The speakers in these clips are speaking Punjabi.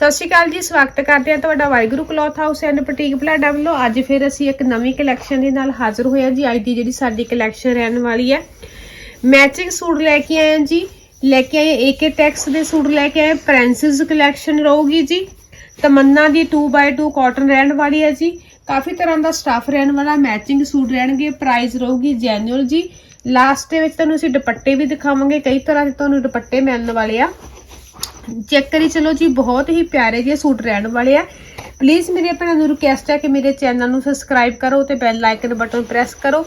ਸਤਿ ਸ਼੍ਰੀ ਅਕਾਲ ਜੀ, ਸਵਾਗਤ ਕਰਦੇ ਹਾਂ ਤੁਹਾਡਾ Waheguru cloth house and boutique Palada ਵੱਲੋਂ। ਅੱਜ ਫਿਰ ਅਸੀਂ ਇੱਕ ਨਵੀਂ ਕਲੈਕਸ਼ਨ ਦੇ ਨਾਲ ਹਾਜ਼ਰ ਹੋਏ ਹਾਂ ਜੀ। ਅੱਜ ਦੀ ਜਿਹੜੀ ਸਾਡੀ ਕਲੈਕਸ਼ਨ ਰਹਿਣ ਵਾਲੀ ਹੈ ਮੈਚਿੰਗ ਸੂਟ ਲੈ ਕੇ ਆਏ ਹਾਂ ਜੀ। ਲੈ ਕੇ ਆਏ ਏਕੇ ਟੈਕਸ ਦੇ ਸੂਟ ਲੈ ਕੇ ਆਏ। ਪ੍ਰਿੰਸਸ ਕਲੈਕਸ਼ਨ ਰਹੂਗੀ ਜੀ। ਤਮੰਨਾ ਦੀ 2x2 ਕਾਟਨ ਰਹਿਣ ਵਾਲੀ ਹੈ ਜੀ। ਕਾਫੀ ਤਰ੍ਹਾਂ ਦਾ ਸਟਾਫ ਰਹਿਣ ਵਾਲਾ ਮੈਚਿੰਗ ਸੂਟ ਰਹਿਣਗੇ ਪ੍ਰਾਈਸ ਰਹੂਗੀ ਜੈਨੂਅਲ ਜੀ। ਲਾਸਟ ਦੇ ਵਿੱਚ ਤੁਹਾਨੂੰ ਅਸੀਂ ਦੁਪੱਟੇ ਵੀ ਦਿਖਾਵਾਂਗੇ। ਕਈ ਤਰ੍ਹਾਂ ਦੇ ਤੁਹਾਨੂੰ ਦੁਪੱਟੇ ਮਿਲਣ ਵਾਲੇ ਆ। ਚੈੱਕ ਕਰੀ, ਚਲੋ ਜੀ, ਬਹੁਤ ਹੀ ਪਿਆਰੇ ਜਿਹੇ ਸੂਟ ਰਹਿਣ ਵਾਲੇ ਆ। ਪਲੀਜ਼ ਮੇਰੇ ਭੈਣਾਂ ਨੂੰ ਰਿਕਵੈਸਟ ਹੈ ਕਿ ਮੇਰੇ ਚੈਨਲ ਨੂੰ ਸਬਸਕ੍ਰਾਈਬ ਕਰੋ ਤੇ ਬੈਲ ਆਈਕਨ ਬਟਨ ਪ੍ਰੈਸ ਕਰੋ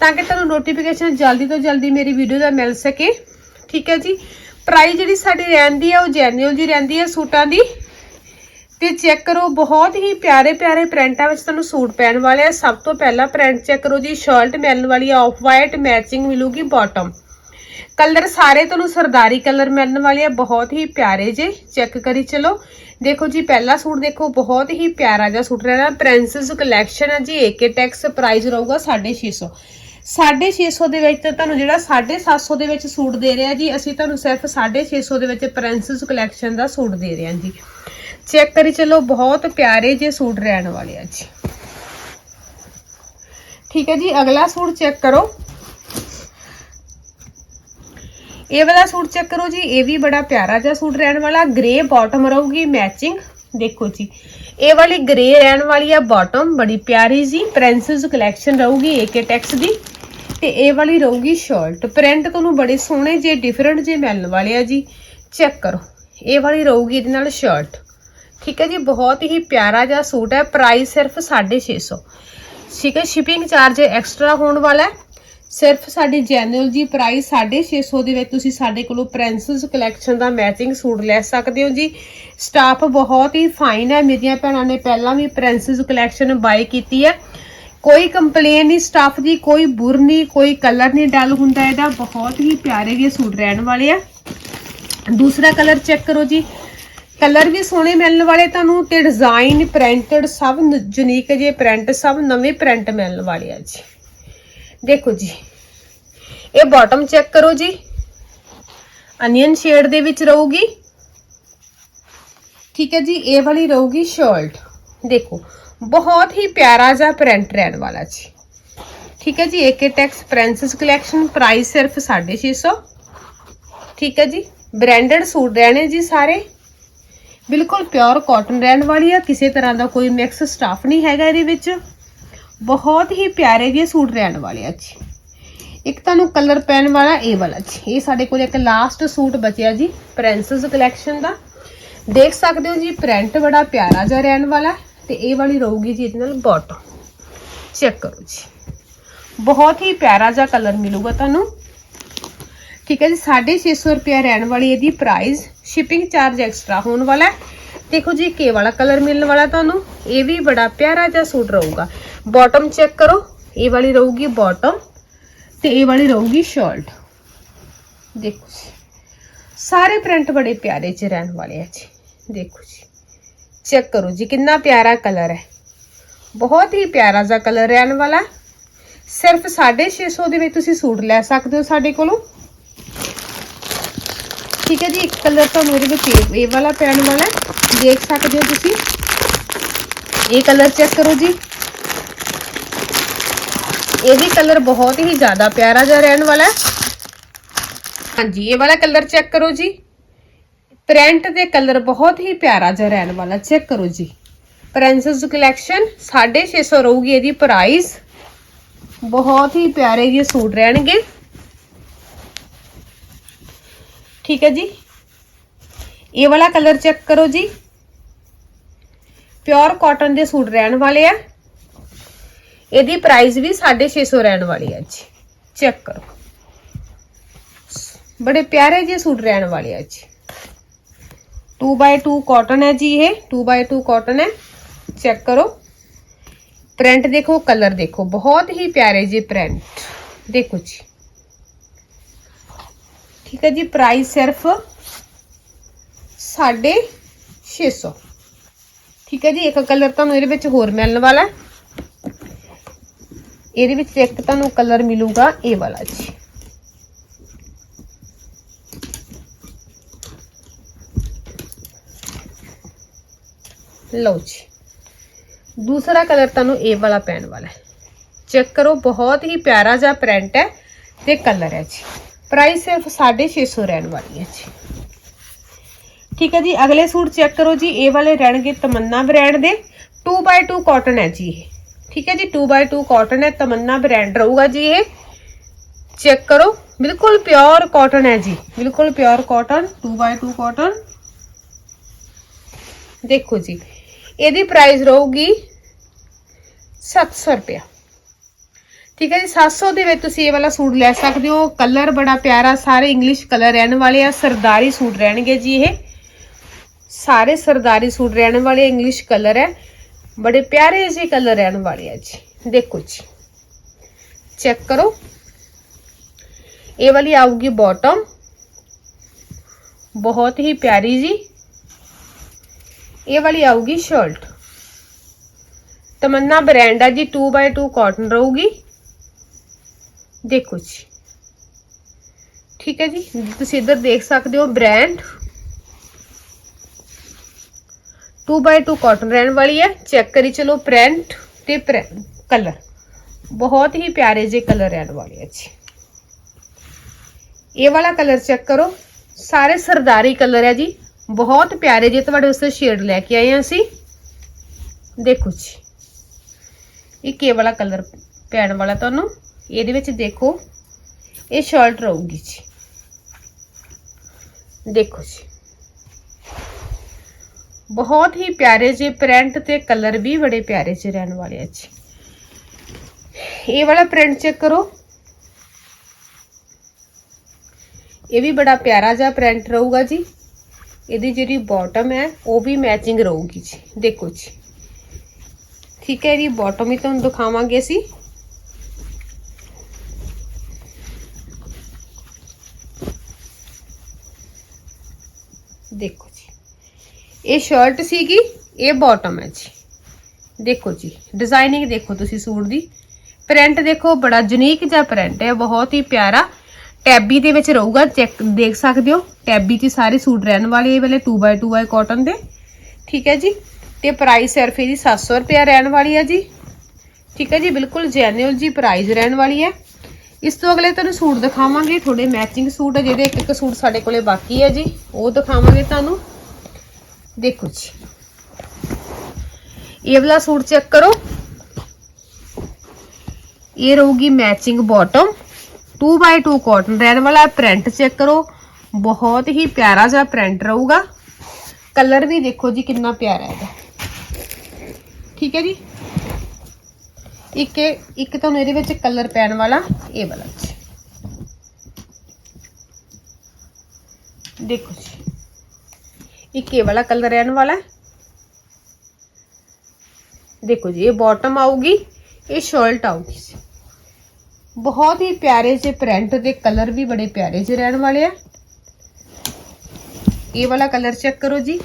ਤਾਂ ਕਿ ਤੁਹਾਨੂੰ ਨੋਟੀਫਿਕੇਸ਼ਨ ਜਲਦੀ ਤੋਂ ਜਲਦੀ ਮੇਰੀ ਵੀਡੀਓ ਦਾ ਮਿਲ ਸਕੇ। ਠੀਕ ਹੈ ਜੀ? ਪ੍ਰਾਈਸ ਜਿਹੜੀ ਸਾਡੀ ਰਹਿੰਦੀ ਆ, ਉਹ ਜੈਨੂਅਲ ਜੀ ਰਹਿੰਦੀ ਹੈ ਸੂਟਾਂ ਦੀ। ਤੇ ਚੈੱਕ ਕਰੋ, ਬਹੁਤ ਹੀ ਪਿਆਰੇ ਪਿਆਰੇ ਪ੍ਰਿੰਟਾਂ ਵਿੱਚ ਤੁਹਾਨੂੰ ਸੂਟ ਪੈਣ ਵਾਲੇ ਆ। ਸਭ ਤੋਂ ਪਹਿਲਾ ਪ੍ਰਿੰਟ ਚੈੱਕ ਕਰੋ ਜੀ ਸ਼ਰਟ ਮਿਲਣ ਵਾਲੀ ਆ ਆਫ ਵਾਈਟ ਮੈਚਿੰਗ ਮਿਲੂਗੀ ਬਾਟਮ ਕਲਰ ਸਾਰੇ ਤੁਹਾਨੂੰ ਸਰਦਾਰੀ ਕਲਰ ਮਿਲਣ ਵਾਲੇ ਆ, ਬਹੁਤ ਹੀ ਪਿਆਰੇ ਜੇ, ਚੈੱਕ ਕਰੀ ਚਲੋ। ਦੇਖੋ ਜੀ, ਪਹਿਲਾ ਸੂਟ ਦੇਖੋ, ਬਹੁਤ ਹੀ ਪਿਆਰਾ ਜਿਹਾ ਸੂਟ ਰਹਿਣਾ, ਪ੍ਰਿੰਸਸ ਕਲੈਕਸ਼ਨ ਹੈ ਜੀ ਏਕੇ ਟੈਕਸ ਪ੍ਰਾਈਸ ਰਹੂਗਾ 650 650 ਦੇ ਵਿੱਚ ਤੁਹਾਨੂੰ ਜਿਹੜਾ 750 ਦੇ ਵਿੱਚ ਸੂਟ ਦੇ ਰਿਹਾ ਜੀ, ਅਸੀਂ ਤੁਹਾਨੂੰ ਸਿਰਫ 650 ਦੇ ਵਿੱਚ ਪ੍ਰਿੰਸਸ ਕਲੈਕਸ਼ਨ ਦਾ ਸੂਟ ਦੇ ਰਹੇ ਹਾਂ ਜੀ। ਚੈੱਕ ਕਰੀ ਚਲੋ, ਬਹੁਤ ਪਿਆਰੇ ਜੇ ਸੂਟ ਰਹਿਣ ਵਾਲੇ ਆ ਜੀ। ਠੀਕ ਹੈ ਜੀ, ਅਗਲਾ ਸੂਟ ਚੈੱਕ ਕਰੋ। ਇਹ ਵਾਲਾ ਸੂਟ ਚੈੱਕ ਕਰੋ ਜੀ, ਇਹ ਵੀ ਬੜਾ ਪਿਆਰਾ ਜਿਹਾ ਸੂਟ ਰਹਿਣ ਵਾਲਾ ਗ੍ਰੇ ਬਾਟਮ ਰਹੂਗੀ ਮੈਚਿੰਗ ਦੇਖੋ ਜੀ। ਇਹ ਵਾਲੀ ਗ੍ਰੇ ਰਹਿਣ ਵਾਲੀ ਆ ਬਾਟਮ ਬੜੀ ਪਿਆਰੀ ਜੀ ਪ੍ਰਿੰਸਸ ਕਲੈਕਸ਼ਨ ਰਹੂਗੀ ਏਕੇ ਟੈਕਸ ਦੀ। ਤੇ ਇਹ ਵਾਲੀ ਰਹੂਗੀ ਸ਼ਰਟ ਪ੍ਰਿੰਟ ਤੁਹਾਨੂੰ ਬੜੇ ਸੋਹਣੇ ਜੇ ਡਿਫਰੈਂਟ ਜੇ ਮਿਲਣ ਵਾਲੇ ਆ ਜੀ। ਚੈੱਕ ਕਰੋ। ਇਹ ਵਾਲੀ ਰਹੂਗੀ ਇਹਦੇ ਨਾਲ ਸ਼ਰਟ ਠੀਕ ਹੈ ਜੀ, ਬਹੁਤ ਹੀ ਪਿਆਰਾ ਜਿਹਾ ਸੂਟ ਹੈ। ਪ੍ਰਾਈਸ ਸਿਰਫ 650 ਠੀਕ ਹੈ ਸ਼ਿਪਿੰਗ ਚਾਰਜ ਐਕਸਟਰਾ ਹੋਣ ਵਾਲਾ ਹੈ। ਸਿਰਫ ਸਾਡੀ ਜੈਨੂਅਲ ਜੀ ਪ੍ਰਾਈਸ 650 ਦੇ ਵਿੱਚ ਤੁਸੀਂ ਸਾਡੇ ਕੋਲੋਂ ਪ੍ਰਿੰਸਸ ਕਲੈਕਸ਼ਨ ਦਾ ਮੈਚਿੰਗ ਸੂਟ ਲੈ ਸਕਦੇ ਹੋ ਜੀ। ਸਟਾਫ ਬਹੁਤ ਹੀ ਫਾਈਨ ਹੈ। ਮੇਰੀਆਂ ਭੈਣਾਂ ਨੇ ਪਹਿਲਾਂ ਵੀ ਪ੍ਰਿੰਸਸ ਕਲੈਕਸ਼ਨ ਬਾਈ ਕੀਤੀ ਹੈ। ਕੋਈ ਕੰਪਲੇਨ ਨਹੀਂ ਸਟਾਫ ਦੀ ਕੋਈ ਬੁਰ ਨਹੀਂ, ਕੋਈ ਕਲਰ ਨਹੀਂ ਡਲ ਹੁੰਦਾ ਇਹਦਾ। ਬਹੁਤ ਹੀ ਪਿਆਰੇ ਜਿਹੇ ਸੂਟ ਰਹਿਣ ਵਾਲੇ ਆ। ਦੂਸਰਾ ਕਲਰ ਚੈੱਕ ਕਰੋ ਜੀ। ਕਲਰ ਵੀ ਸੋਹਣੇ ਮਿਲਣ ਵਾਲੇ ਤੁਹਾਨੂੰ ਤੇ ਡਿਜ਼ਾਈਨ ਪ੍ਰਿੰਟਡ ਸਭ ਯੂਨੀਕ ਜੇ ਪ੍ਰਿੰਟ ਸਭ ਨਵੇਂ ਪ੍ਰਿੰਟ ਮਿਲਣ ਵਾਲੇ ਆ ਜੀ। ਦੇਖੋ ਜੀ। ਇਹ ਬਾਟਮ ਚੈੱਕ ਕਰੋ ਜੀ। ਅਨੀਅਨ ਸ਼ੇਡ ਦੇ ਵਿੱਚ ਰਹੂਗੀ। ਠੀਕ ਹੈ ਜੀ, ਇਹ ਵਾਲੀ ਰਹੂਗੀ ਸ਼ਰਟ ਦੇਖੋ, ਬਹੁਤ ਹੀ ਪਿਆਰਾ ਜਿਹਾ ਪ੍ਰਿੰਟ ਰਹਿਣ ਵਾਲਾ ਜੀ। ਠੀਕ ਹੈ ਜੀ ਏਕੇ ਟੈਕਸ ਪ੍ਰਿੰਸਸ ਕਲੈਕਸ਼ਨ ਪ੍ਰਾਈਸ ਸਿਰਫ 650 ਠੀਕ ਹੈ ਜੀ ਬ੍ਰਾਂਡਡ ਸੂਟ ਰਹਿਣੇ ਜੀ ਸਾਰੇ। ਬਿਲਕੁਲ ਪਿਓਰ ਕਾਟਨ ਰਹਿਣ ਵਾਲੀ ਆ, ਕਿਸੇ ਤਰ੍ਹਾਂ ਦਾ ਕੋਈ ਮਿਕਸ ਸਟਾਫ ਨਹੀਂ ਹੈਗਾ ਇਹਦੇ ਵਿੱਚ। ਬਹੁਤ ਹੀ ਪਿਆਰੇ ਜਿਹੇ ਸੂਟ ਰਹਿਣ ਵਾਲੇ ਆ ਜੀ। ਇੱਕ ਤੁਹਾਨੂੰ ਕਲਰ ਪੈਣ ਵਾਲਾ ਇਹ ਵਾਲਾ ਜੀ। ਇਹ ਸਾਡੇ ਕੋਲ ਇੱਕ ਲਾਸਟ ਸੂਟ ਬਚਿਆ ਜੀ ਪ੍ਰਿੰਸਸ ਕਲੈਕਸ਼ਨ ਦਾ। ਦੇਖ ਸਕਦੇ ਹੋ ਜੀ ਪ੍ਰਿੰਟ ਬੜਾ ਪਿਆਰਾ ਜਿਹਾ ਰਹਿਣ ਵਾਲਾ ਹੈ ਤੇ ਇਹ ਵਾਲੀ ਰਹੂਗੀ ਜੀ ਇਹਦੇ ਨਾਲ ਬਾਟਮ ਚੈੱਕ ਕਰੋ ਜੀ। ਬਹੁਤ ਹੀ ਪਿਆਰਾ ਜਿਹਾ ਕਲਰ ਮਿਲੂਗਾ ਤੁਹਾਨੂੰ। ਠੀਕ ਹੈ ਜੀ 650 ਰੁਪਏ ਰਹਿਣ ਵਾਲੀ ਇਹਦੀ ਪ੍ਰਾਈਸ ਸ਼ਿਪਿੰਗ ਚਾਰਜ ਐਕਸਟਰਾ ਹੋਣ ਵਾਲਾ ਹੈ। ਦੇਖੋ ਜੀ ਕੇ ਵਾਲਾ ਕਲਰ ਮਿਲਣ ਵਾਲਾ ਤੁਹਾਨੂੰ। ਇਹ ਵੀ ਬੜਾ ਪਿਆਰਾ ਜਿਹਾ ਸੂਟ ਰਹੂਗਾ। ਬਾਟਮ ਚੈੱਕ ਕਰੋ। ਇਹ ਵਾਲੀ ਰਹੂਗੀ ਬਾਟਮ ਤੇ ਇਹ ਵਾਲੀ ਰਹੂਗੀ ਸ਼ਰਟ ਦੇਖੋ ਜੀ। ਸਾਰੇ ਪ੍ਰਿੰਟ ਬੜੇ ਪਿਆਰੇ ਚ ਰਹਿਣ ਵਾਲੇ ਆ ਜੀ। ਦੇਖੋ ਜੀ। ਚੈੱਕ ਕਰੋ ਜੀ, ਕਿੰਨਾ ਪਿਆਰਾ ਕਲਰ ਹੈ। ਬਹੁਤ ਹੀ ਪਿਆਰਾ ਜਿਹਾ ਕਲਰ ਰਹਿਣ ਵਾਲਾ। ਹੈ। ਸਿਰਫ 650 ਦੇ ਵਿੱਚ ਤੁਸੀਂ ਸੂਟ ਲੈ ਸਕਦੇ ਹੋ ਸਾਡੇ ਕੋਲੋਂ। ਠੀਕ ਹੈ ਜੀ, ਇੱਕ ਕਲਰ ਤੁਹਾਨੂੰ ਇਹਦੇ ਵਿੱਚ ਇਹ- ਇਹ ਵਾਲਾ ਪੈਣ ਵਾਲਾ ਦੇਖ ਸਕਦੇ ਹੋ ਤੁਸੀਂ। ਇਹ ਕਲਰ ਚੈੱਕ ਕਰੋ ਜੀ। ਇਹ ਵੀ ਕਲਰ ਬਹੁਤ ਹੀ ਜ਼ਿਆਦਾ ਪਿਆਰਾ ਜਿਹਾ ਰਹਿਣ ਵਾਲਾ ਹੈ। ਹਾਂਜੀ, ਇਹ ਵਾਲਾ ਕਲਰ ਚੈੱਕ ਕਰੋ ਜੀ। ਪ੍ਰਿੰਟ ਦੇ ਕਲਰ ਬਹੁਤ ਹੀ ਪਿਆਰਾ ਜਿਹਾ ਰਹਿਣ ਵਾਲਾ ਚੈੱਕ ਕਰੋ ਜੀ। ਪ੍ਰਿੰਸਸ ਕਲੈਕਸ਼ਨ 650 ਰਹੂਗੀ ਇਹਦੀ ਪ੍ਰਾਈਸ ਬਹੁਤ ਹੀ ਪਿਆਰੇ ਜਿਹੇ ਸੂਟ ਰਹਿਣਗੇ। ਠੀਕ ਹੈ ਜੀ। ਇਹ ਵਾਲਾ ਕਲਰ ਚੈੱਕ ਕਰੋ ਜੀ। ਪਿਓਰ ਕਾਟਨ ਦੇ ਸੂਟ ਰਹਿਣ ਵਾਲੇ ਆ। ਇਹਦੀ ਪ੍ਰਾਈਸ ਵੀ 650 ਰਹਿਣ ਵਾਲੀ ਹੈ ਜੀ। ਚੈੱਕ ਕਰੋ। ਬੜੇ ਪਿਆਰੇ ਜਿਹੇ ਸੂਟ ਰਹਿਣ ਵਾਲੇ ਆ ਜੀ। 2x2 ਕਾਟਨ ਹੈ ਜੀ ਇਹ। 2x2 ਕਾਟਨ ਹੈ। ਚੈੱਕ ਕਰੋ। ਪ੍ਰਿੰਟ ਦੇਖੋ ਕਲਰ ਦੇਖੋ। ਬਹੁਤ ਹੀ ਪਿਆਰੇ ਜਿਹੇ ਪ੍ਰਿੰਟ ਦੇਖੋ ਜੀ। ਠੀਕ ਹੈ ਜੀ ਪ੍ਰਾਈਸ ਸਿਰਫ 650 ਠੀਕ ਹੈ ਜੀ, ਇੱਕ ਕਲਰ ਤੁਹਾਨੂੰ ਇਹਦੇ ਵਿੱਚ ਹੋਰ ਮਿਲਣ ਵਾਲਾ ਹੈ। ਇਹਦੇ ਵਿੱਚ ਇੱਕ ਤੁਹਾਨੂੰ ਕਲਰ ਮਿਲੂਗਾ ਇਹ ਵਾਲਾ ਜੀ। ਲਓ ਜੀ। ਦੂਸਰਾ ਕਲਰ ਤੁਹਾਨੂੰ ਇਹ ਵਾਲਾ ਪੈਣ ਵਾਲਾ ਹੈ। ਚੈੱਕ ਕਰੋ, ਬਹੁਤ ਹੀ ਪਿਆਰਾ ਜਿਹਾ ਪ੍ਰਿੰਟ ਹੈ ਤੇ ਕਲਰ ਹੈ ਜੀ। ਪ੍ਰਾਈਸ ਸਿਰਫ 650 ਰਹਿਣ ਵਾਲੀ ਹੈ ਜੀ। ਠੀਕ ਹੈ ਜੀ, ਅਗਲੇ ਸੂਟ ਚੈੱਕ ਕਰੋ ਜੀ ਇਹ ਵਾਲੇ ਰਹਿਣਗੇ ਤਮੰਨਾ ਬ੍ਰਾਂਡ ਦੇ। 2x2 ਕਾਟਨ ਹੈ ਜੀ ਇਹ। ਠੀਕ ਹੈ ਜੀ 2x2 ਕਾਟਨ ਹੈ, ਤਮੰਨਾ ਬ੍ਰਾਂਡ ਰਹੂਗਾ ਜੀ ਇਹ। ਚੈੱਕ ਕਰੋ, ਬਿਲਕੁਲ ਪਿਓਰ ਕਾਟਨ ਹੈ ਜੀ। ਬਿਲਕੁਲ ਪਿਓਰ ਕਾਟਨ 2x2 ਕਾਟਨ ਦੇਖੋ ਜੀ, ਇਹਦੀ ਪ੍ਰਾਈਸ ਰਹੂਗੀ 700 ਰੁਪਇਆ। ਠੀਕ ਹੈ ਜੀ 700 ਦੇ ਵਿੱਚ ਤੁਸੀਂ ਇਹ ਵਾਲਾ ਸੂਟ ਲੈ ਸਕਦੇ ਹੋ। ਕਲਰ ਬੜਾ ਪਿਆਰਾ, ਸਾਰੇ ਇੰਗਲਿਸ਼ ਕਲਰ ਰਹਿਣ ਵਾਲੇ ਆ, ਸਰਦਾਰੀ ਸੂਟ ਰਹਿਣਗੇ ਜੀ ਇਹ। ਸਾਰੇ ਸਰਦਾਰੀ ਸੂਟ ਰਹਿਣ ਵਾਲੇ ਇੰਗਲਿਸ਼ ਕਲਰ ਹੈ। ਬੜੇ ਪਿਆਰੇ ਜਿਹੇ ਕਲਰ ਰਹਿਣ ਵਾਲੇ ਆ ਜੀ। ਦੇਖੋ ਜੀ। ਚੈੱਕ ਕਰੋ। ਇਹ ਵਾਲੀ ਆਊਗੀ ਬਾਟਮ ਬਹੁਤ ਹੀ ਪਿਆਰੀ ਜੀ। ਇਹ ਵਾਲੀ ਆਊਗੀ ਸ਼ਰਟ ਤਮੰਨਾ ਬ੍ਰਾਂਡ ਆ ਜੀ 2x2 ਕਾਟਨ ਰਹੂਗੀ। ਦੇਖੋ ਜੀ। ਠੀਕ ਹੈ ਜੀ। ਤੁਸੀਂ ਇੱਧਰ ਦੇਖ ਸਕਦੇ ਹੋ ਬ੍ਰਾਂਡ 2x2 ਕਾਟਨ ਰਹਿਣ ਵਾਲੀ ਹੈ। ਚੈੱਕ ਕਰੀ ਚਲੋ ਪ੍ਰਿੰਟ ਤੇ ਕਲਰ ਬਹੁਤ ਹੀ ਪਿਆਰੇ ਜਿਹੇ ਕਲਰ ਰਹਿਣ ਵਾਲੇ ਆ ਜੀ। ਇਹ ਵਾਲਾ ਕਲਰ ਚੈੱਕ ਕਰੋ। ਸਾਰੇ ਸਰਦਾਰੀ ਕਲਰ ਹੈ ਜੀ। ਬਹੁਤ ਪਿਆਰੇ ਜਿਹੇ ਤੁਹਾਡੇ ਉਸੇ ਸ਼ੇਡ ਲੈ ਕੇ ਆਏ ਹਾਂ ਅਸੀਂ। ਦੇਖੋ ਜੀ। ਇਹ ਕੇ ਵਾਲਾ ਕਲਰ ਪੈਣ ਵਾਲਾ ਤੁਹਾਨੂੰ। ਇਹਦੇ ਵਿੱਚ ਦੇਖੋ। ਇਹ ਸ਼ਰਟ ਰਹੂਗੀ ਜੀ। ਦੇਖੋ ਜੀ। ਬਹੁਤ ਹੀ ਪਿਆਰੇ ਜਿਹੇ ਪ੍ਰਿੰਟ ਤੇ ਕਲਰ ਵੀ ਬੜੇ ਪਿਆਰੇ ਜਿਹੇ ਰਹਿਣ ਵਾਲੇ ਆ ਜੀ। ਇਹ ਵਾਲਾ ਪ੍ਰਿੰਟ ਚੈੱਕ ਕਰੋ। ਇਹ ਵੀ ਬੜਾ ਪਿਆਰਾ ਜਿਹਾ ਪ੍ਰਿੰਟ ਰਹੂਗਾ ਜੀ। ਇਹਦੀ ਜਿਹੜੀ ਬਾਟਮ ਹੈ, ਉਹ ਵੀ ਮੈਚਿੰਗ ਰਹੂਗੀ ਜੀ। ਦੇਖੋ ਜੀ। ਠੀਕ ਹੈ ਇਹਦੀ ਬਾਟਮ ਹੀ ਤੁਹਾਨੂੰ ਦਿਖਾਵਾਂਗੇ ਅਸੀਂ ਦੇਖੋ ਜੀ ਇਹ ਸ਼ਰਟ ਸੀਗੀ, ਇਹ ਬਾਟਮ ਹੈ ਜੀ। ਦੇਖੋ ਜੀ ਡਿਜ਼ਾਈਨਿੰਗ ਦੇਖੋ ਤੁਸੀਂ ਸੂਟ ਦੀ। ਪ੍ਰਿੰਟ ਦੇਖੋ, ਬੜਾ ਯੂਨੀਕ ਜਿਹਾ ਪ੍ਰਿੰਟ ਹੈ, ਬਹੁਤ ਹੀ ਪਿਆਰਾ। ਟੈਬੀ ਦੇ ਵਿੱਚ ਰਹੂਗਾ ਚੈੱਕ ਦੇਖ ਸਕਦੇ ਹੋ। ਟੈਬੀ 'ਚ ਸਾਰੇ ਸੂਟ ਰਹਿਣ ਵਾਲੇ ਇਹ ਵਾਲੇ 2x2 ਹੈ ਕਾਟਨ ਦੇ। ਠੀਕ ਹੈ ਜੀ? ਤੇ ਪ੍ਰਾਈਸ ਸਿਰਫ ਇਹਦੀ 700 ਰੁਪਿਆ ਰਹਿਣ ਵਾਲੀ ਹੈ ਜੀ। ਠੀਕ ਹੈ ਜੀ? ਬਿਲਕੁਲ ਜੈਨੂਅਲ ਜੀ ਪ੍ਰਾਈਸ ਰਹਿਣ ਵਾਲੀ ਹੈ। ਇਸ ਤੋਂ ਅਗਲੇ ਤੁਹਾਨੂੰ ਸੂਟ ਦਿਖਾਵਾਂਗੇ। ਥੋੜੇ ਮੈਚਿੰਗ ਸੂਟ ਹੈ, ਜਿਹਦੇ ਇੱਕ ਇੱਕ ਸੂਟ ਸਾਡੇ ਕੋਲੇ ਬਾਕੀ ਹੈ ਜੀ। ਉਹ ਦਿਖਾਵਾਂਗੇ ਤੁਹਾਨੂੰ। ਦੇਖੋ ਜੀ। ਇਹ ਵਾਲਾ ਸੂਟ ਚੈੱਕ ਕਰੋ। ਇਹ ਰਹੂਗੀ ਮੈਚਿੰਗ ਬਾਟਮ 2x2 ਕਾਟਨ ਰਹਿਣ ਵਾਲਾ ਪ੍ਰਿੰਟ ਚੈੱਕ ਕਰੋ। ਬਹੁਤ ਹੀ ਪਿਆਰਾ ਜਿਹਾ ਪ੍ਰਿੰਟ ਰਹੂਗਾ। ਕਲਰ ਵੀ ਦੇਖੋ ਜੀ ਕਿੰਨਾ ਪਿਆਰਾ ਹੈਗਾ। ਠੀਕ ਹੈ ਜੀ? ਇੱਕ ਇੱਕ ਤੁਹਾਨੂੰ ਇਹਦੇ ਵਿੱਚ ਕਲਰ ਪੈਣ ਵਾਲਾ ਇਹ ਵਾਲਾ ਦੇਖੋ ਜੀ। ਇੱਕ ਇਹ ਵਾਲਾ ਕਲਰ ਰਹਿਣ ਵਾਲਾ ਦੇਖੋ ਜੀ, ਇਹ ਬਾਟਮ ਆਊਗੀ, ਇਹ ਸ਼ਰਟ ਆਊਗੀ ਜੀ। ਬਹੁਤ ਹੀ ਪਿਆਰੇ ਜਿਹੇ ਪ੍ਰਿੰਟ ਦੇ ਕਲਰ ਵੀ ਬੜੇ ਪਿਆਰੇ ਜਿਹੇ ਰਹਿਣ ਵਾਲੇ ਆ। ਇਹ ਵਾਲਾ ਕਲਰ ਚੈੱਕ ਕਰੋ ਜੀ।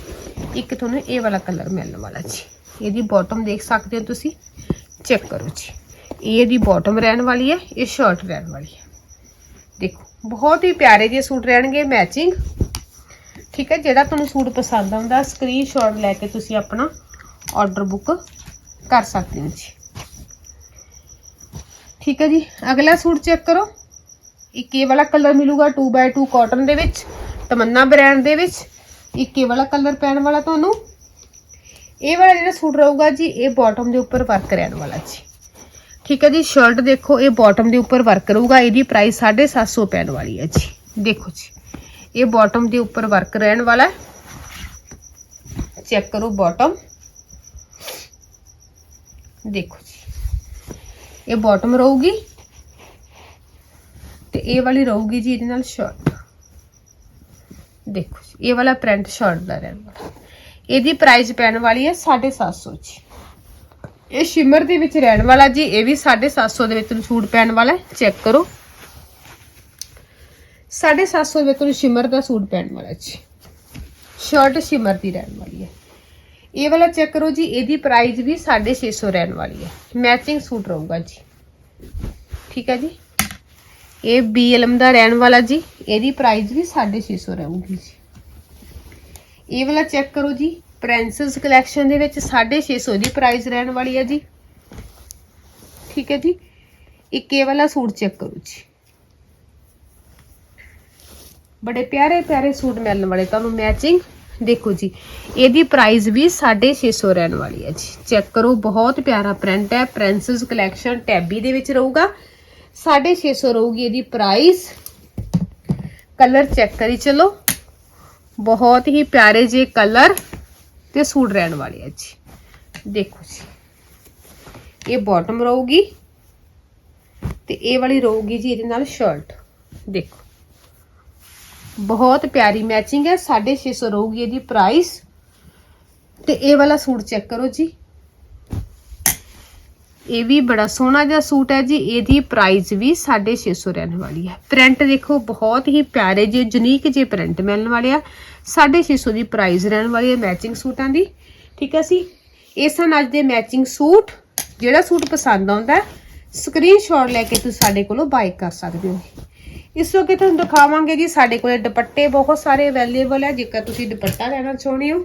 ਇੱਕ ਤੁਹਾਨੂੰ ਇਹ ਵਾਲਾ ਕਲਰ ਮਿਲਣ ਵਾਲਾ ਜੀ। ਇਹਦੀ ਬਾਟਮ ਦੇਖ ਸਕਦੇ ਹੋ ਤੁਸੀਂ। ਚੈੱਕ ਕਰੋ ਜੀ। ਇਹ ਇਹਦੀ ਬਾਟਮ ਰਹਿਣ ਵਾਲੀ ਹੈ, ਇਹ ਸ਼ਰਟ ਰਹਿਣ ਵਾਲੀ ਹੈ। ਦੇਖੋ, ਬਹੁਤ ਹੀ ਪਿਆਰੇ ਜਿਹੇ ਸੂਟ ਰਹਿਣਗੇ ਮੈਚਿੰਗ ਠੀਕ ਹੈ, ਜਿਹੜਾ ਤੁਹਾਨੂੰ ਸੂਟ ਪਸੰਦ ਆਉਂਦਾ ਸਕਰੀਨਸ਼ਾਟ ਲੈ ਕੇ ਤੁਸੀਂ ਆਪਣਾ ਆਰਡਰ ਬੁੱਕ ਕਰ ਸਕਦੇ ਹੋ ਜੀ। ਠੀਕ ਹੈ ਜੀ, ਅਗਲਾ ਸੂਟ ਚੈੱਕ ਕਰੋ। ਇੱਕ ਇਹ ਵਾਲਾ ਕਲਰ ਮਿਲੂਗਾ 2x2 ਕਾਟਨ ਦੇ ਵਿੱਚ, ਤਮੰਨਾ ਬ੍ਰਾਂਡ ਦੇ ਵਿੱਚ। ਇੱਕ ਇਹ ਵਾਲਾ ਕਲਰ ਪੈਣ ਵਾਲਾ ਤੁਹਾਨੂੰ। ਇਹ ਵਾਲਾ ਜਿਹੜਾ ਸੂਟ ਰਹੂਗਾ ਜੀ, ਇਹ ਬਾਟਮ ਦੇ ਉੱਪਰ ਵਰਕ ਰਹਿਣ ਵਾਲਾ ਜੀ। ਠੀਕ ਹੈ ਜੀ ਸ਼ਰਟ ਦੇਖੋ, ਇਹ ਬਾਟਮ ਦੇ ਉੱਪਰ ਵਰਕ ਰਹੂਗਾ ਇਹਦੀ ਪ੍ਰਾਈਸ 750 ਪੈਣ ਵਾਲੀ ਹੈ ਜੀ। ਦੇਖੋ ਜੀ। ਇਹ ਬਾਟਮ ਦੇ ਉੱਪਰ ਵਰਕ ਰਹਿਣ ਵਾਲਾ ਹੈ। ਚੈੱਕ ਕਰੋ ਬਾਟਮ ਦੇਖੋ ਜੀ। ਇਹ ਬਾਟਮ ਰਹੂਗੀ। ਤੇ ਇਹ ਵਾਲੀ ਰਹੂਗੀ ਜੀ ਇਹਦੇ ਨਾਲ ਸ਼ਰਟ ਦੇਖੋ ਜੀ, ਇਹ ਵਾਲਾ ਪ੍ਰਿੰਟ ਸ਼ਰਟ ਦਾ ਰਹਿਣ ਵਾਲਾ। ਇਹਦੀ ਪ੍ਰਾਈਸ ਪੈਣ ਵਾਲੀ ਹੈ 750 ਜੀ। ਇਹ ਸ਼ਿਮਰ ਦੇ ਵਿੱਚ ਰਹਿਣ ਵਾਲਾ ਜੀ, ਇਹ ਵੀ 750 ਦੇ ਵਿੱਚ ਤੁਹਾਨੂੰ ਸੂਟ ਪੈਣ ਵਾਲਾ ਚੈੱਕ ਕਰੋ। 750 ਦੇ ਵਿੱਚ ਤੁਹਾਨੂੰ ਸ਼ਿਮਰ ਦਾ ਸੂਟ ਪੈਣ ਵਾਲਾ ਜੀ। ਸ਼ਰਟ ਸ਼ਿਮਰ ਦੀ ਰਹਿਣ ਵਾਲੀ ਹੈ। ਇਹ ਵਾਲਾ ਚੈੱਕ ਕਰੋ ਜੀ, ਇਹਦੀ ਪ੍ਰਾਈਸ ਵੀ 650 ਰਹਿਣ ਵਾਲੀ ਹੈ। ਮੈਚਿੰਗ ਸੂਟ ਰਹੂਗਾ ਜੀ। ਠੀਕ ਹੈ ਜੀ? ਇਹ BLM ਦਾ ਰਹਿਣ ਵਾਲਾ ਜੀ, ਇਹਦੀ ਪ੍ਰਾਈਸ ਵੀ 650 ਰਹੂਗੀ ਜੀ। ਇਹ ਵਾਲਾ ਚੈੱਕ ਕਰੋ ਜੀ ਪ੍ਰਿੰਸਸ ਕਲੈਕਸ਼ਨ ਦੇ ਵਿੱਚ 650 ਦੀ ਪ੍ਰਾਈਸ ਰਹਿਣ ਵਾਲੀ ਹੈ ਜੀ। ਠੀਕ ਹੈ ਜੀ? ਇੱਕ ਇਹ ਵਾਲਾ ਸੂਟ ਚੈੱਕ ਕਰੋ ਜੀ। ਬੜੇ ਪਿਆਰੇ ਪਿਆਰੇ ਸੂਟ ਮਿਲਣ ਵਾਲੇ, ਤੁਹਾਨੂੰ ਮੈਚਿੰਗ ਦੇਖੋ ਜੀ। ਇਹਦੀ ਪ੍ਰਾਈਸ ਵੀ 650 ਰਹਿਣ ਵਾਲੀ ਹੈ ਜੀ। ਚੈੱਕ ਕਰੋ, ਬਹੁਤ ਪਿਆਰਾ ਪ੍ਰਿੰਟ ਹੈ ਪ੍ਰਿੰਸਸ ਕਲੈਕਸ਼ਨ ਟੈਬੀ ਦੇ ਵਿੱਚ ਰਹੂਗਾ। 650 ਰਹੂਗੀ ਇਹਦੀ ਪ੍ਰਾਈਸ ਕਲਰ ਚੈੱਕ ਕਰੀ ਚਲੋ। ਬਹੁਤ ਹੀ ਪਿਆਰੇ ਜੇ ਕਲਰ ਤੇ ਸੂਟ ਰਹਿਣ ਵਾਲੇ ਹੈ ਜੀ। ਦੇਖੋ ਜੀ। ਇਹ ਬਾਟਮ ਰਹੂਗੀ ਤੇ ਇਹ ਵਾਲੀ ਰਹੂਗੀ ਜੀ ਇਹਦੇ ਨਾਲ ਸ਼ਰਟ ਦੇਖੋ। ਬਹੁਤ ਪਿਆਰੀ ਮੈਚਿੰਗ ਹੈ 650 ਰਹੂਗੀ ਇਹਦੀ ਪ੍ਰਾਈਸ ਤੇ ਇਹ ਵਾਲਾ ਸੂਟ ਚੈੱਕ ਕਰੋ ਜੀ। ਇਹ ਵੀ ਬੜਾ ਸੋਹਣਾ ਜਿਹਾ ਸੂਟ ਹੈ ਜੀ, ਇਹਦੀ ਪ੍ਰਾਈਸ ਵੀ 650 ਰਹਿਣ ਵਾਲੀ ਹੈ। ਪ੍ਰਿੰਟ ਦੇਖੋ, ਬਹੁਤ ਹੀ ਪਿਆਰੇ ਜੇ ਯੂਨੀਕ ਜੇ ਪ੍ਰਿੰਟ ਮਿਲਣ ਵਾਲੇ ਆ। 650 ਦੀ ਪ੍ਰਾਈਸ ਰਹਿਣ ਵਾਲੀ ਹੈ ਮੈਚਿੰਗ ਸੂਟਾਂ ਦੀ। ਠੀਕ ਹੈ ਸੀ ਇਹ ਸਨ ਅੱਜ ਦੇ ਮੈਚਿੰਗ ਸੂਟ, ਜਿਹੜਾ ਸੂਟ ਪਸੰਦ ਆਉਂਦਾ ਸਕਰੀਨਸ਼ਾਟ ਲੈ ਕੇ ਤੁਸੀਂ ਸਾਡੇ ਕੋਲੋਂ ਬਾਈ ਕਰ ਸਕਦੇ ਹੋ। ਇਸ ਤੋਂ ਅੱਗੇ ਤੁਹਾਨੂੰ ਦਿਖਾਵਾਂਗੇ ਜੀ, ਸਾਡੇ ਕੋਲੇ ਦੁਪੱਟੇ ਬਹੁਤ ਸਾਰੇ ਅਵੇਲੇਬਲ ਹੈ ਜੇਕਰ ਤੁਸੀਂ ਦੁਪੱਟਾ ਲੈਣਾ ਚਾਹੁੰਦੇ ਹੋ,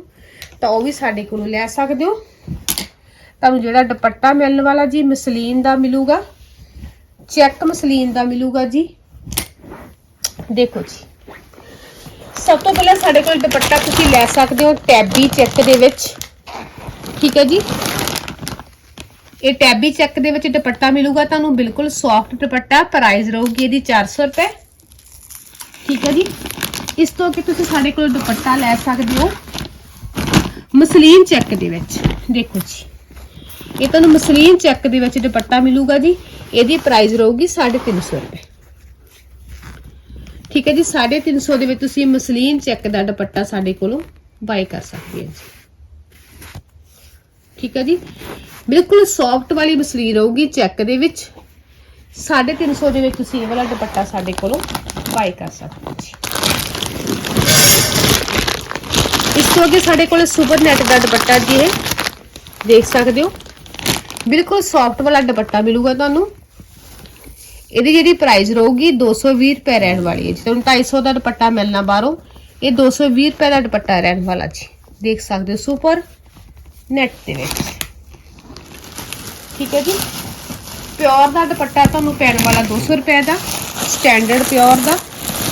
ਤਾਂ ਉਹ ਵੀ ਸਾਡੇ ਕੋਲੋਂ ਲੈ ਸਕਦੇ ਹੋ। ਤੁਹਾਨੂੰ ਜਿਹੜਾ ਦੁਪੱਟਾ ਮਿਲਣ ਵਾਲਾ ਜੀ, ਮਸਲੀਨ ਦਾ ਮਿਲੂਗਾ। ਚੈੱਕ ਮਸਲੀਨ ਦਾ ਮਿਲੂਗਾ ਜੀ। ਦੇਖੋ ਜੀ। ਸਭ ਤੋਂ ਪਹਿਲਾਂ ਸਾਡੇ ਕੋਲ ਦੁਪੱਟਾ ਤੁਸੀਂ ਲੈ ਸਕਦੇ ਹੋ, ਟੈਬੀ ਚੈੱਕ ਦੇ ਵਿੱਚ। ਠੀਕ ਹੈ ਜੀ। ਇਹ ਟੈਬੀ ਚੈੱਕ ਦੇ ਵਿੱਚ ਦੁਪੱਟਾ ਮਿਲੂਗਾ, ਤੁਹਾਨੂੰ ਬਿਲਕੁਲ ਸੌਫਟ ਦੁਪੱਟਾ ਪ੍ਰਾਈਸ ਰਹੂਗੀ ਇਹਦੀ 400 ਰੁਪਏ। ਠੀਕ ਹੈ ਜੀ। ਇਸ ਤੋਂ ਕਿ ਤੁਸੀਂ ਸਾਡੇ ਕੋਲ ਦੁਪੱਟਾ ਲੈ ਸਕਦੇ ਹੋ। ਮਸਲੀਨ ਚੈੱਕ ਦੇ ਵਿੱਚ। ਦੇਖੋ ਜੀ। ਇਹ ਤੁਹਾਨੂੰ ਮਸਲੀਨ ਚੈੱਕ ਦੇ ਵਿੱਚ ਦੁਪੱਟਾ ਮਿਲੂਗਾ ਜੀ। ਇਹਦੀ ਪ੍ਰਾਈਸ ਰਹੂਗੀ 350 ਰੁਪਏ। ਠੀਕ ਹੈ ਜੀ। 350 ਦੇ ਵਿੱਚ ਤੁਸੀਂ ਮਸਲੀਨ ਚੈੱਕ ਦਾ ਦੁਪੱਟਾ ਸਾਡੇ ਕੋਲੋਂ ਬਾਈ ਕਰ ਸਕਦੇ ਹੋ ਜੀ। ਠੀਕ ਹੈ ਜੀ? ਬਿਲਕੁਲ ਸੌਫਟ ਵਾਲੀ ਮਸਲੀ ਰਹੂਗੀ ਚੈੱਕ ਦੇ ਵਿੱਚ। 350 ਦੇ ਵਿੱਚ ਤੁਸੀਂ ਇਹ ਵਾਲਾ ਦੁਪੱਟਾ ਸਾਡੇ ਕੋਲੋਂ ਬਾਈ ਕਰ ਸਕਦੇ ਹੋ ਜੀ। ਇਸ ਤੋਂ ਅੱਗੇ ਸਾਡੇ ਕੋਲ ਸੁਪਰ ਨੈਟ ਦਾ ਦੁਪੱਟਾ ਜੀ ਇਹ। ਦੇਖ ਸਕਦੇ ਹੋ? ਬਿਲਕੁਲ ਸੌਫਟ ਵਾਲਾ ਦੁਪੱਟਾ ਮਿਲੂਗਾ ਤੁਹਾਨੂੰ। ਇਹਦੀ ਜਿਹੜੀ ਪ੍ਰਾਈਸ ਰਹੂਗੀ 220 ਰੁਪਏ ਰਹਿਣ ਵਾਲੀ ਹੈ ਜੀ। ਤੁਹਾਨੂੰ 250 ਦਾ ਦੁਪੱਟਾ ਮਿਲਣਾ ਬਾਹਰੋਂ, ਇਹ 220 ਰੁਪਏ ਦਾ ਦੁਪੱਟਾ ਰਹਿਣ ਵਾਲਾ ਜੀ। ਦੇਖ ਸਕਦੇ ਹੋ ਸੁਪਰ ਨੈਟ ਦੇ ਵਿੱਚ। ਠੀਕ ਹੈ ਜੀ? ਪਿਓਰ ਦਾ ਦੁਪੱਟਾ ਤੁਹਾਨੂੰ ਪੈਣ ਵਾਲਾ 200 ਰੁਪਏ ਦਾ ਸਟੈਂਡਰਡ ਪਿਓਰ ਦਾ।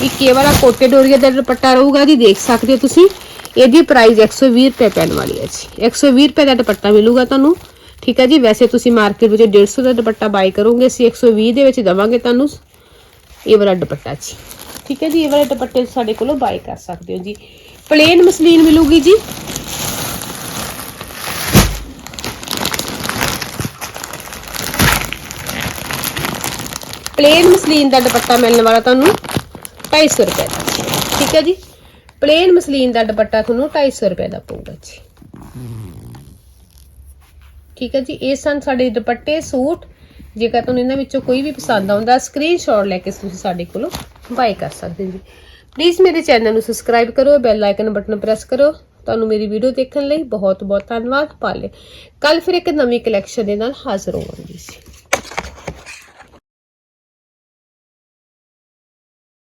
ਇੱਕ ਇਹ ਵਾਲਾ ਕੋਟੇ ਡੋਰੀਆ ਦਾ ਦੁਪੱਟਾ ਰਹੂਗਾ ਜੀ, ਦੇਖ ਸਕਦੇ ਹੋ ਤੁਸੀਂ। ਇਹਦੀ ਪ੍ਰਾਈਸ 120 ਰੁਪਏ ਪੈਣ ਵਾਲੀ ਹੈ ਜੀ। 120 ਰੁਪਏ ਦਾ ਦੁਪੱਟਾ ਮਿਲੂਗਾ ਤੁਹਾਨੂੰ। ਠੀਕ ਹੈ ਜੀ? ਵੈਸੇ ਤੁਸੀਂ ਮਾਰਕੀਟ ਵਿੱਚ 150 ਦਾ ਦੁਪੱਟਾ ਬਾਈ ਕਰੋਗੇ, ਅਸੀਂ 120 ਦੇ ਵਿੱਚ ਦਵਾਂਗੇ ਤੁਹਾਨੂੰ। ਇਹ ਵਾਲਾ ਦੁਪੱਟਾ ਜੀ। ਠੀਕ ਹੈ ਜੀ? ਇਹ ਵਾਲੇ ਦੁਪੱਟੇ ਸਾਡੇ ਕੋਲੋਂ ਬਾਈ ਕਰ ਸਕਦੇ ਹੋ ਜੀ। ਪਲੇਨ ਮਸਲੀਨ ਮਿਲੂਗੀ ਜੀ। ਪਲੇਨ ਮਸਲੀਨ ਦਾ ਦੁਪੱਟਾ ਮਿਲਣ ਵਾਲਾ ਤੁਹਾਨੂੰ 250 ਰੁਪਏ ਦਾ। ਠੀਕ ਹੈ ਜੀ? ਪਲੇਨ ਮਸਲੀਨ ਦਾ ਦੁਪੱਟਾ ਤੁਹਾਨੂੰ 250 ਰੁਪਏ ਦਾ ਪਊਗਾ ਜੀ। ਠੀਕ ਹੈ ਜੀ? ਇਹ ਸਨ ਸਾਡੇ ਦੁਪੱਟੇ, ਸੂਟ। ਜੇਕਰ ਤੁਹਾਨੂੰ ਇਹਨਾਂ ਵਿੱਚੋਂ ਕੋਈ ਵੀ ਪਸੰਦ ਆਉਂਦਾ ਸਕਰੀਨਸ਼ਾਟ ਲੈ ਕੇ ਤੁਸੀਂ ਸਾਡੇ ਕੋਲੋਂ ਬਾਈ ਕਰ ਸਕਦੇ ਜੀ। ਪਲੀਜ਼ ਮੇਰੇ ਚੈਨਲ ਨੂੰ ਸਬਸਕ੍ਰਾਈਬ ਕਰੋ ਬੈਲ ਆਈਕਨ ਬਟਨ ਪ੍ਰੈਸ ਕਰੋ। ਤੁਹਾਨੂੰ ਮੇਰੀ ਵੀਡੀਓ ਦੇਖਣ ਲਈ ਬਹੁਤ ਬਹੁਤ ਧੰਨਵਾਦ, ਪਾਲੇ। ਕੱਲ ਫਿਰ ਇੱਕ ਨਵੀਂ ਕਲੈਕਸ਼ਨ ਦੇ ਨਾਲ ਹਾਜ਼ਰ ਹੋਵਾਂਗੀ ਜੀ।